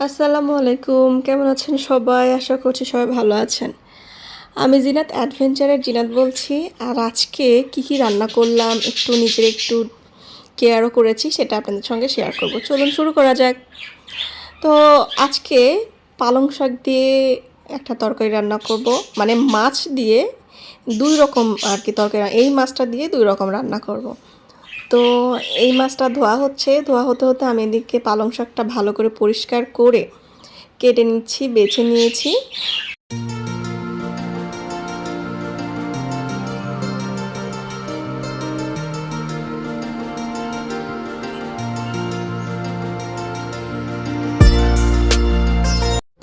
আসসালামু আলাইকুম। কেমন আছেন সবাই? আশা করছি সবাই ভালো আছেন। আমি জিনাত অ্যাডভেঞ্চারের জিনাত বলছি, আর আজকে কি কি রান্না করলাম, একটু নিজের একটু কেয়ারও করেছি, সেটা আপনাদের সঙ্গে শেয়ার করব। চলুন শুরু করা যাক। তো আজকে পালং শাক দিয়ে একটা তরকারি রান্না করব। মানে মাছ দিয়ে দুই রকম আর কি তরকারি, এই মাছটা দিয়ে দুই রকম রান্না করব। তো এই মাছটা ধোয়া হচ্ছে। ধোয়া হতে হতে আমি এদিকে পালং শাকটা ভালো করে পরিষ্কার করে কেটে নিচ্ছি, বেছে নিয়েছি।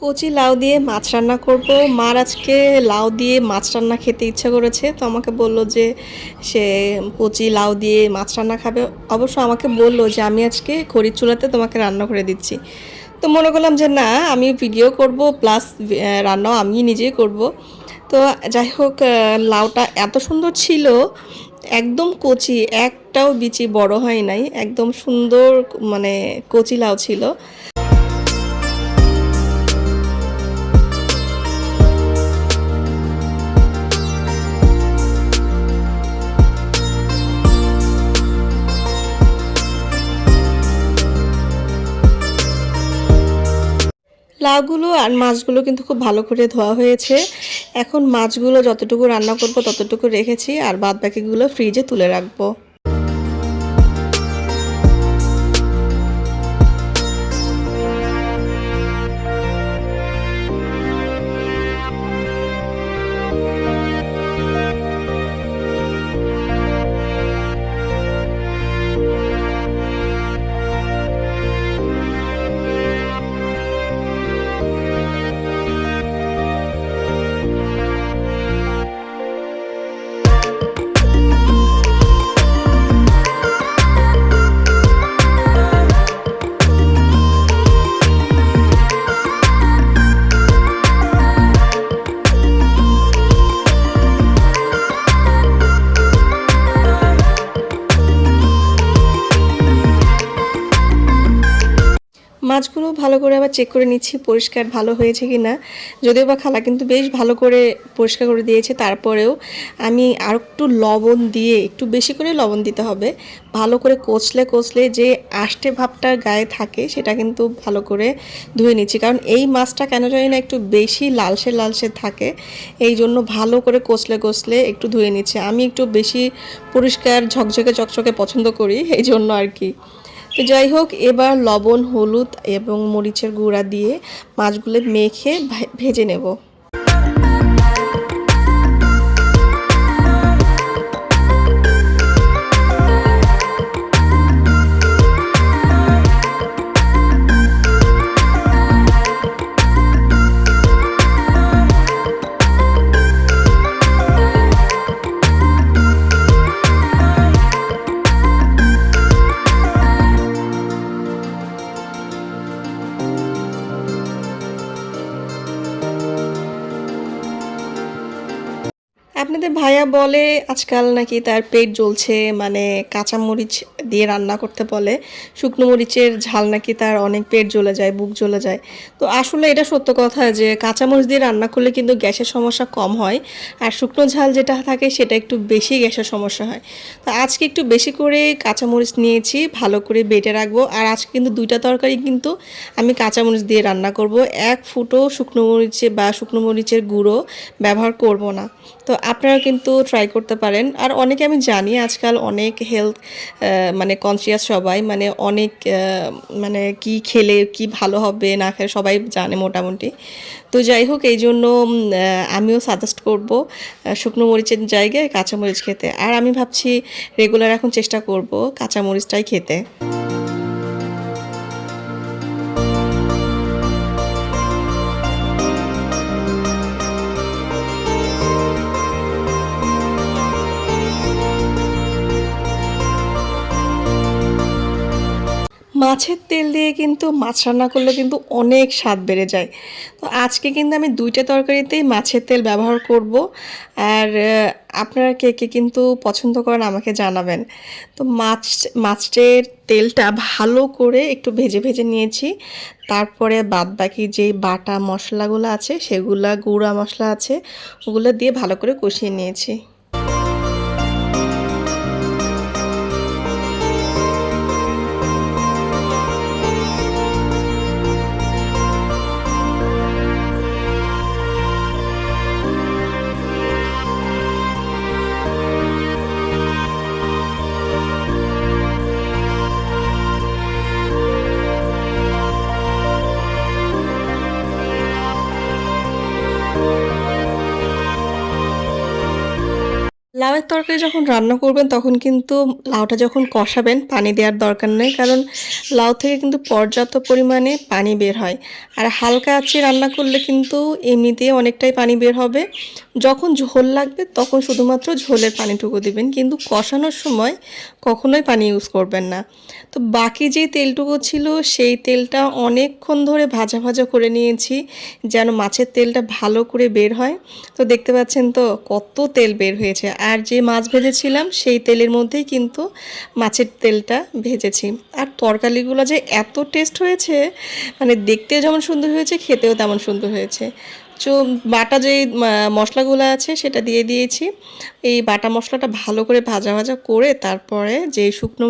কচি লাউ দিয়ে মাছ রান্না করব। মার আজকে লাউ দিয়ে মাছ রান্না খেতে ইচ্ছা করেছে, তো আমাকে বলল যে সে কচি লাউ দিয়ে মাছ রান্না খাবে। অবশ্য আমাকে বলল যে আমি আজকে খড়ির চুলাতে তোমাকে রান্না করে দিচ্ছি। তো মনে করলাম যে না, আমি ভিডিও করব, প্লাস রান্নাও আমি নিজেই করব। তো যাই হোক লাউটা এত সুন্দর ছিল, একদম কচি, একটাও বিচি বড় হয় নাই, একদম সুন্দর মানে কচি লাউ ছিল। লাউগুলো আর মাছগুলো কিন্তু খুব ভালো করে ধোয়া হয়েছে। এখন মাছগুলো যতটুকু রান্না করব ততটুকু রেখেছি আর বাদ বাকিগুলো ফ্রিজে তুলে রাখব। ভালো করে আবার চেক করে নিচ্ছি, পরিষ্কার ভালো হয়েছে কি না যদিও বা খালা কিন্তু বেশ ভালো করে পরিষ্কার করে দিয়েছে, তারপরেও আমি আর একটু লবণ দিয়ে, একটু বেশি করে লবণ দিতে হবে। ভালো করে কচলে কচলে যে আষ্টে ভাবটা গায়ে থাকে, সেটা কিন্তু ভালো করে ধুয়ে নিচ্ছি। কারণ এই মাছটা কেন জানি না একটু বেশি লালসে লালসে থাকে, এই জন্য ভালো করে কচলে কচলে একটু ধুয়ে নিচ্ছে। আমি একটু বেশি পরিষ্কার ঝকঝকে চকচকে পছন্দ করি, এই জন্য আর কি। তো যাই হোক এবার লবণ হলুদ এবং মরিচের গুঁড়া দিয়ে মাছগুলো মেখে ভেজে নেব। আপনাদের ভাইয়া বলে আজকাল নাকি তার পেট জ্বলছে মানে কাঁচামরিচ দিয়ে রান্না করতে বলে। শুকনো মরিচের ঝাল নাকি তার অনেক পেট জ্বলে যায়, বুক জ্বলে যায়। তো আসলে এটা সত্য কথা যে কাঁচামরিচ দিয়ে রান্না করলে কিন্তু গ্যাসের সমস্যা কম হয় আর শুকনো ঝাল যেটা থাকে সেটা একটু বেশি গ্যাসের সমস্যা হয়। তো আজকে একটু বেশি করে কাঁচামরিচ নিয়েছি, ভালো করে বেটে রাখব। আর আজকে কিন্তু দুইটা তরকারি কিন্তু আমি কাঁচামরিচ দিয়ে রান্না করব। এক ফুটো শুকনো মরিচে বা শুকনো মরিচের গুঁড়ো ব্যবহার করব না। তো আপনারা কিন্তু ট্রাই করতে পারেন। আর অনেকে আমি জানি আজকাল অনেক হেলথ মানে কনসিয়াস সবাই মানে অনেক মানে কি খেলে কি ভালো হবে না খেলে সবাই জানে মোটামুটি। তো যাই হোক, এই জন্য আমিও সাজেস্ট করব শুকনো মরিচের জায়গায় কাঁচামরিচ খেতে। আর আমি ভাবছি রেগুলার এখন চেষ্টা করব কাঁচামরিচটাই খেতে। মাছের তেল দিয়ে কিন্তু মাছ রান্না করলে কিন্তু অনেক স্বাদ বেড়ে যায়। তো আজকে কিন্তু আমি দুইটা তরকারিতেই মাছের তেল ব্যবহার করব আর আপনারা কে কে কিন্তু পছন্দ করেন আমাকে জানাবেন। তো মাছ, মাছের তেলটা ভালো করে একটু ভেজে ভেজে নিয়েছি। তারপরে বাদ বাকি যে বাটা মশলাগুলো আছে, সেগুলা গুঁড়া মশলা আছে, ওগুলো দিয়ে ভালো করে কষিয়ে নিয়েছি। লাউয়ের তরকারি যখন রান্না করবেন, তখন কিন্তু লাউটা যখন কষাবেন, পানি দেওয়ার দরকার নেই। কারণ লাউ থেকে কিন্তু পর্যাপ্ত পরিমাণে পানি বের হয়। আর হালকা আঁচে রান্না করলে কিন্তু এমনিতে অনেকটাই পানি বের হবে। যখন ঝোল লাগবে, তখন শুধুমাত্র ঝোলের পানিটুকু দিবেন। কিন্তু কষানোর সময় কখনোই পানি ইউজ করবেন না। তো বাকি যে তেলটুকু ছিল, সেই তেলটা অনেকক্ষণ ধরে ভাজা ভাজা করে নিয়েছি, যেন মাছের তেলটা ভালো করে বের হয়। তো দেখতে পাচ্ছেন তো, কত তেল বের হয়েছে। আর যে মাছ ভেজেছিলাম, সেই তেলের মধ্যেই কিন্তু মাছের তেলটা ভেজেছি। আর তরকারিগুলো যে এত টেস্ট হয়েছে মানে দেখতেও যেমন সুন্দর হয়েছে, খেতেও তেমন সুন্দর হয়েছে। চো, বাটা যেই মশলাগুলো আছে, সেটা দিয়ে দিয়েছি। এই বাটা মশলাটা ভালো করে ভাজা ভাজা করে তারপরে যে শুকনো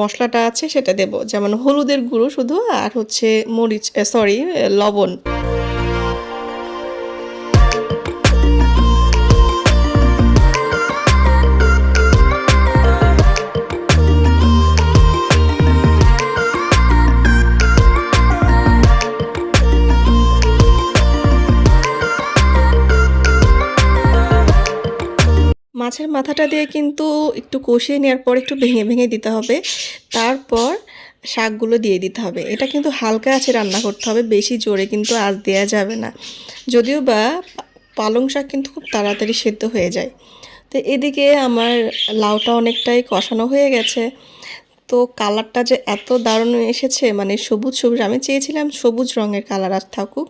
মশলাটা আছে, সেটা দেব। যেমন হলুদের গুঁড়ো শুধু, আর হচ্ছে মরিচ সরি লবণ। মাছের মাথাটা দিয়ে কিন্তু একটু কষিয়ে নেওয়ার পর একটু ভেঙে ভেঙে দিতে হবে। তারপর শাকগুলো দিয়ে দিতে হবে। এটা কিন্তু হালকা আছে রান্না করতে হবে, বেশি জোরে কিন্তু আজ দেওয়া যাবে না। যদিও বা পালং শাক কিন্তু খুব তাড়াতাড়ি সেদ্ধ হয়ে যায়। তো এদিকে আমার লাউটা অনেকটাই কষানো হয়ে গেছে। তো কালারটা যে এত দারুণ এসেছে মানে সবুজ সবুজ, আমি চেয়েছিলাম সবুজ রঙের কালার আর থাকুক।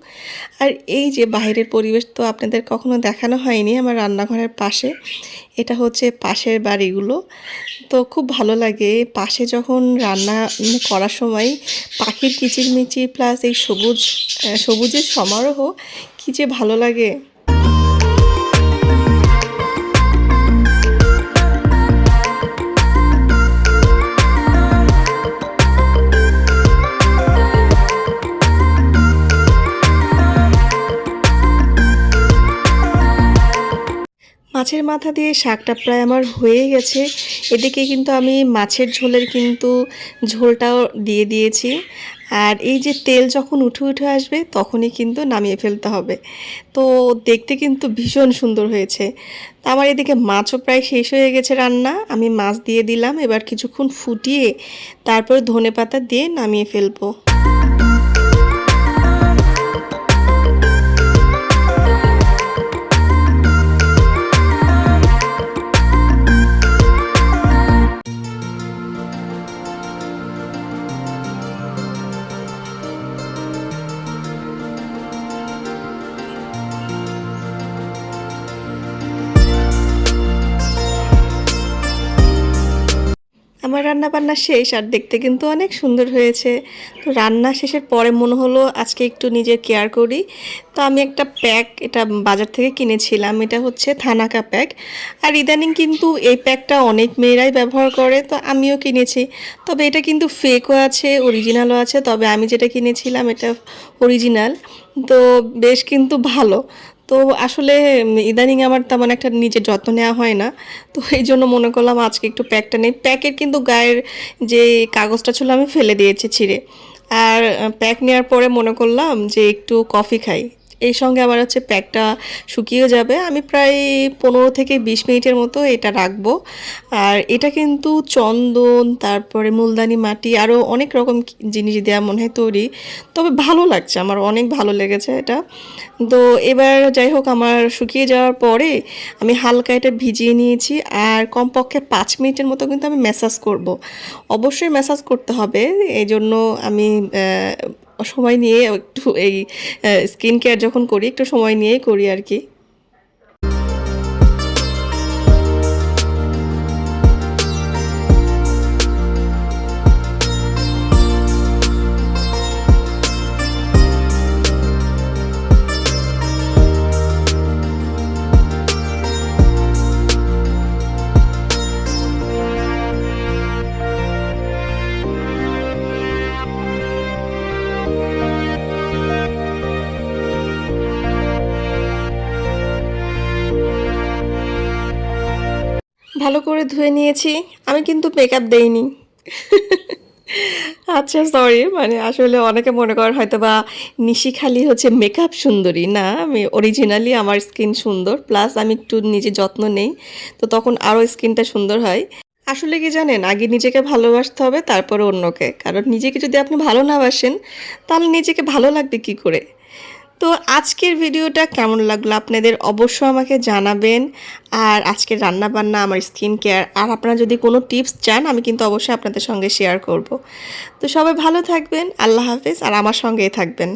আর এই যে বাইরের পরিবেশ তো আপনাদের কখনো দেখানো হয়নি আমার রান্নাঘরের পাশে, এটা হচ্ছে পাশের বাড়িগুলো। তো খুব ভালো লাগে, পাশে যখন রান্না করার সময় পাখির কিচিরমিচির প্লাস এই সবুজ সবুজের সমারোহ, কী যে ভালো লাগে। মাছের মাথা দিয়ে শাকটা প্রায় আমার হয়ে গেছে। এদিকে কিন্তু আমি মাছের ঝোলের কিন্তু ঝোলটাও দিয়ে দিয়েছি। আর এই যে তেল যখন উঠে উঠে আসবে, তখনই কিন্তু নামিয়ে ফেলতে হবে। তো দেখতে কিন্তু ভীষণ সুন্দর হয়েছে। তো আমার এদিকে মাছও প্রায় শেষ হয়ে গেছে রান্না। আমি মাছ দিয়ে দিলাম, এবার কিছুক্ষণ ফুটিয়ে তারপর ধনে পাতা দিয়ে নামিয়ে ফেলব। আমার রান্না বান্না শেষ আর দেখতে কিন্তু অনেক সুন্দর হয়েছে। তো রান্না শেষের পরে মনে হলো আজকে একটু নিজের কেয়ার করি। তো আমি একটা প্যাক এটা বাজার থেকে কিনেছিলাম, এটা হচ্ছে থানাকা প্যাক আর ইদানিং কিন্তু এই প্যাকটা অনেক মেয়েরাই ব্যবহার করে, তো আমিও কিনেছি। তবে এটা কিন্তু ফেকও আছে অরিজিনালও আছে, তবে আমি যেটা কিনেছিলাম এটা অরিজিনাল তো বেশ কিন্তু ভালো। তো আসলে ইদানিং আমার তেমন একটা নিজের যত্ন নেওয়া হয় না। তো এই জন্য মনে করলাম আজকে একটু প্যাকটা নেই। প্যাকের কিন্তু গায়ের যে কাগজটা ছিল আমি ফেলে দিয়েছি ছিঁড়ে। আর প্যাক নেওয়ার পরে মনে করলাম যে একটু কফি খাই। এই সঙ্গে আমার হচ্ছে প্যাকটা শুকিয়ে যাবে। আমি প্রায় পনেরো থেকে বিশ মিনিটের মতো এটা রাখব। আর এটা কিন্তু চন্দন, তারপরে মুলদানি মাটি আরও অনেক রকম জিনিস দেওয়া মনে হয় তৈরি। তবে ভালো লাগছে, আমার অনেক ভালো লেগেছে এটা। তো এবার যাই হোক, আমার শুকিয়ে যাওয়ার পরে আমি হালকা এটা ভিজিয়ে নিয়েছি। আর কমপক্ষে পাঁচ মিনিটের মতো কিন্তু আমি ম্যাসাজ করব। অবশ্যই ম্যাসাজ করতে হবে। এই জন্য আমি সময় নিয়ে একটু এই স্কিন কেয়ার যখন করি একটু সময় নিয়েই করি আর কি। ভালো করে ধুয়ে নিয়েছি। আমি কিন্তু মেকআপ দেইনি। আচ্ছা সরি মানে আসলে অনেকে মনে করেন হয়তো বা নিশি খালি হচ্ছে মেকআপ সুন্দরী। না, আমি অরিজিনালি আমার স্কিন সুন্দর প্লাস আমি একটু নিজে যত্ন নেই, তো তখন আরও স্কিনটা সুন্দর হয়। আসলে কি জানেন, আগে নিজেকে ভালোবাসতে হবে, তারপরে অন্যকে। কারণ নিজেকে যদি আপনি ভালো না বাসেন, তাহলে নিজেকে ভালো লাগবে কি করে? তো আজকের ভিডিওটা কেমন লাগল আপনাদের অবশ্যই আমাকে জানাবেন। আর আজকের রান্না বান্না আমার স্কিন কেয়ার, আর আপনারা যদি কোনো টিপস চান, আমি কিন্তু অবশ্যই আপনাদের সঙ্গে শেয়ার করব। তো সবাই ভালো থাকবেন, আল্লাহ হাফেজ, আর আমার সঙ্গেই থাকবেন।